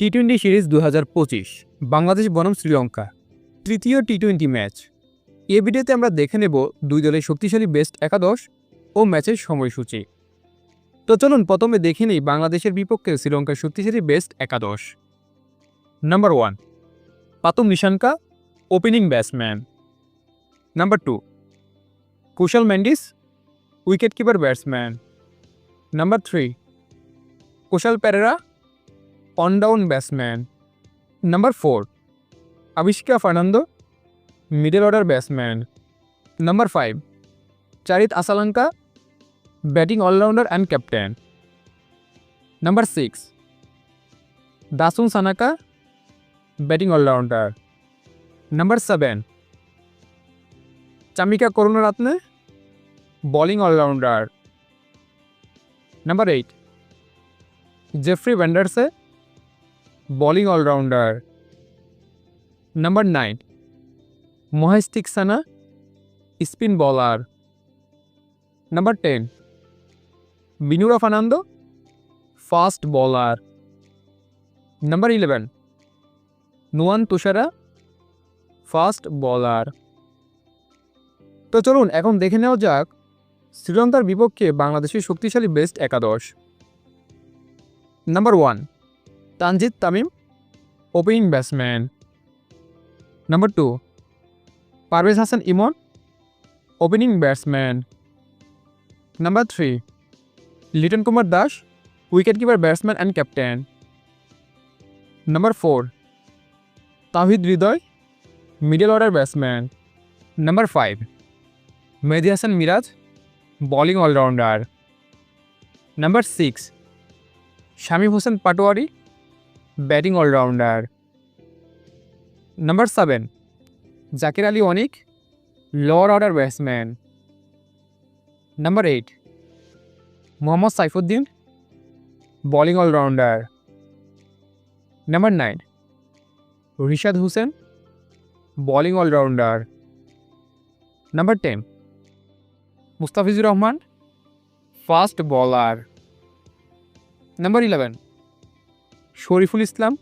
T twenty series দু হাজার পঁচিশ, বাংলাদেশ বনাম শ্রীলঙ্কা। তৃতীয় টি টোয়েন্টি ম্যাচ এ ভিডিওতে আমরা দেখে নেব দুই দলের শক্তিশালী বেস্ট একাদশ ও ম্যাচের সময়সূচি। তো চলুন প্রথমে দেখে নিই বাংলাদেশের বিপক্ষে শ্রীলঙ্কার শক্তিশালী বেস্ট একাদশ। Number one Pathum Nissanka opening batsman number two Kusal Mendis wicket keeper batsman number three Kusal Perera one down batsman number four Avishka Fernando middle order batsman number five Charith Asalanka batting allrounder and captain number six Dasun Shanaka batting allrounder number seven Chamika Karunaratne bowling allrounder number eight Jeffrey Vandersay bowling allrounder number nine Maheesh Theekshana spin bowler number ten Binura Fernando fast bowler number eleven Nuwan Thushara fast bowler তো চলুন, এখন দেখে নেওয়া যাক শ্রীলঙ্কার বিপক্ষে বাংলাদেশের শক্তিশালী বেস্ট একাদশ। Number one Tanzid Tamim opening batsman number two Parvez Hasan Emon opening batsman number three Litton Kumar Das wicket keeper batsman and captain number four Towhid Hridoy middle order batsman number five Mehidy Hasan Miraz bowling allrounder number six Shamim Hossain Patwari batting allrounder. Number seven, Jaker Ali Anik lower order batsman number eight, Mohammad Saifuddin bowling allrounder. Number nine, Rishad Hossain bowling allrounder. Number ten, Mustafizur Rahman fast bowler number eleven Shoriful Islam,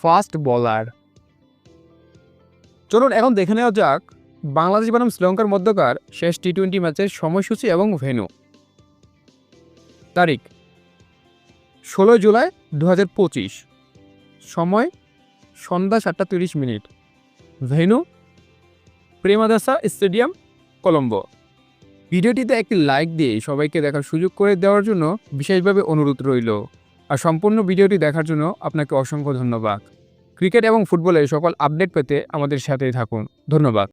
fast bowler. চলুন এখন দেখে নেওয়া যাক বাংলাদেশ বনাম শ্রীলঙ্কার মধ্যকার শেষ T twenty ম্যাচের সময়সূচি এবং ভেন্যু। তারিখ ষোলো জুলাই দু পঁচিশ। সময়, সন্ধ্যা সাতটা তিরিশ minute. Venue, Premadasa stadium, Colombo. ভিডিওটিতে একটি লাইক দিয়ে সবাইকে দেখার সুযোগ করে দেওয়ার জন্য বিশেষভাবে অনুরোধ রইল। আর সম্পূর্ণ ভিডিওটি দেখার জন্য আপনাকে অসংখ্য ধন্যবাদ। ক্রিকেট এবং ফুটবলের সকল আপডেট পেতে আমাদের সাথেই থাকুন। ধন্যবাদ।